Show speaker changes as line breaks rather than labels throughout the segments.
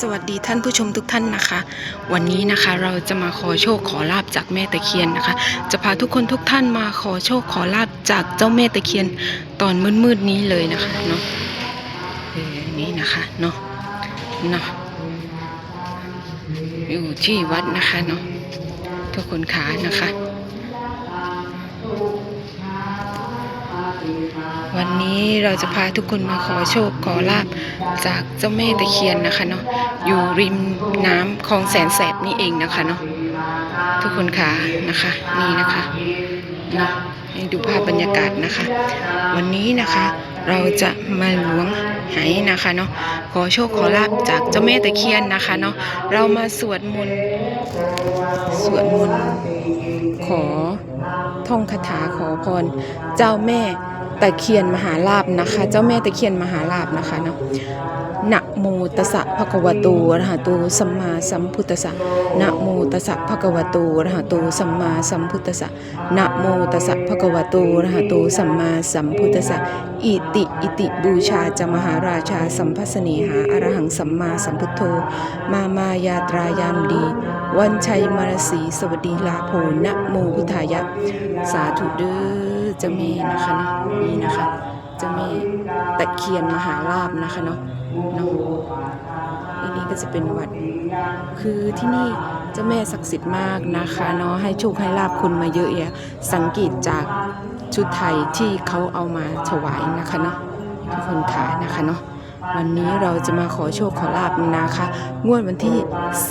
สวัสดีท่านผู้ชมทุกท่านนะคะ วันนี้นะคะเราจะมาขอโชคขอลาบจากแม่ตะเคียนนะคะ จะพาทุกคนทุกท่านมาขอโชคขอลาบจากเจ้าแม่ตะเคียนตอนมืดๆนี้เลยนะคะเนาะเออนี่นะคะเนาะเนาะอยู่ที่วัดนะคะเนาะทุกคนขานะคะ วันนี้เราจะพาทุกคนมาขอโชคขอลาบจากเจ้าแม่ตะเคียนนะคะเนาะอยู่ริมน้ำคลองแสนแสบนี่เองนะคะเนาะทุกคนค่ะนะคะ นี่นะคะเนาะให้ดูภาพบรรยากาศนะคะ วันนี้นะคะเราจะมาล้วงไหนะคะเนาะขอโชคขอลาบจากเจ้าแม่ตะเคียนนะคะเนาะเรามาสวดมนต์สวดมนต์ขอท่องคาถาขอพรเจ้าแม่ ตะเคียนมหาลาบนะคะ เจ้าแม่ตะเคียนมหาลาบนะคะเนาะนะโมตัสสะภะคะวะโตอะระหะโตสัมมาสัมพุทธัสสะนะโมตัสสะภะคะวะโตอะระหะโตสัมมาสัมพุทธัสสะนะโมตัสสะภะคะวะโตอะระหะโตสัมมาสัมพุทธัสสะอิติอิติบูชาจะมหาราชาสัมพัสนีหาอรหังสัมมาสัมพุทโธ มามายาตรายามดี วันชัยมารสีสวัสดีลาโภนะโมพุทธายะ สาธุเด้อเจ้าแม่นะคะเนาะนี่นะคะจ้าแม่ตะเคียนมหาลาบนะคะเนาะเนาะที่นี่ก็จะเป็นวัด คือที่นี่เจ้าแม่ศักดิ์สิทธิ์มากนะคะเนาะให้โชคให้ลาบคนมาเยอะแยะสังเกตจากชุดไทยที่เขาเอามาถวายนะคะเนาะทุกคนขานะคะเนาะวันนี้เราจะมาขอโชคขอลาบนะคะ งวดวันที่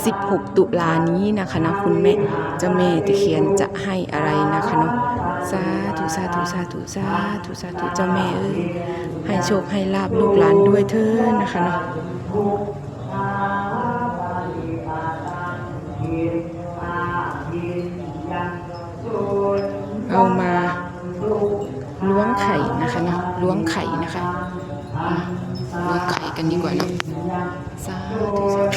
16 ตุลานี้นะคะนะคุณแม่เจ้าแม่ตะเคียนจะให้อะไรนะคะเนาะ สาธุสาธุสาธุสาธุสาธุเจ้าแม่เอ้ยให้โชคให้ลาบลูกหลานด้วยเถิดนะคะเนาะเอามาล้วงไข่นะคะเนาะล้วงไข่นะคะล้วงไข่กันดีกว่าเนาะสาธุสาธ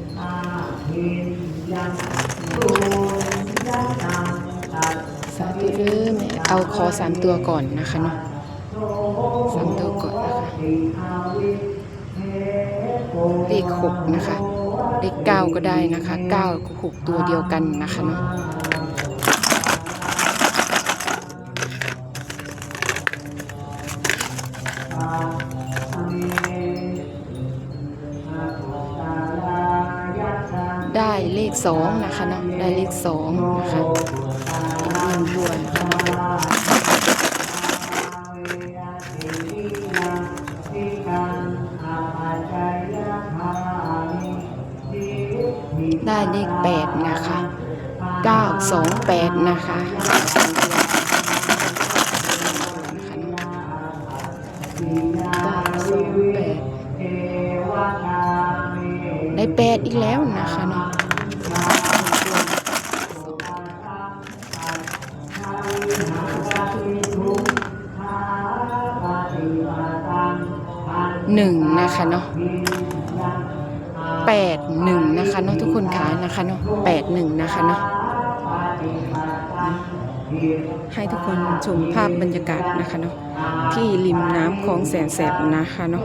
ุ สาธุเรื่มเอาคอสามตัวก่อนนะคะเนาะสามตัวก่อนนะคะเลขหกนะคะ เลขเก้าก็ได้นะคะเก้ากับหกตัวเดียวกันนะคะเนาะ ได้เลขสองนะคะเนาะได้เลขสองนะคะเป็นรวนะคะได้เลขแปดนะคะเก้าสองแปดนะคะเก้าส ได้แปดอีกแล้วนะคะเนาะหนึ่งนะคะเนาะแปดหนึ่งนะคะเนาะทุกคนขานะคะเนาะแปดหนึ่งนะคะเนาะให้ทุกคนชมภาพบรรยากาศนะคะเนาะที่ริมน้ำคลองแสนแสบนะคะเนาะ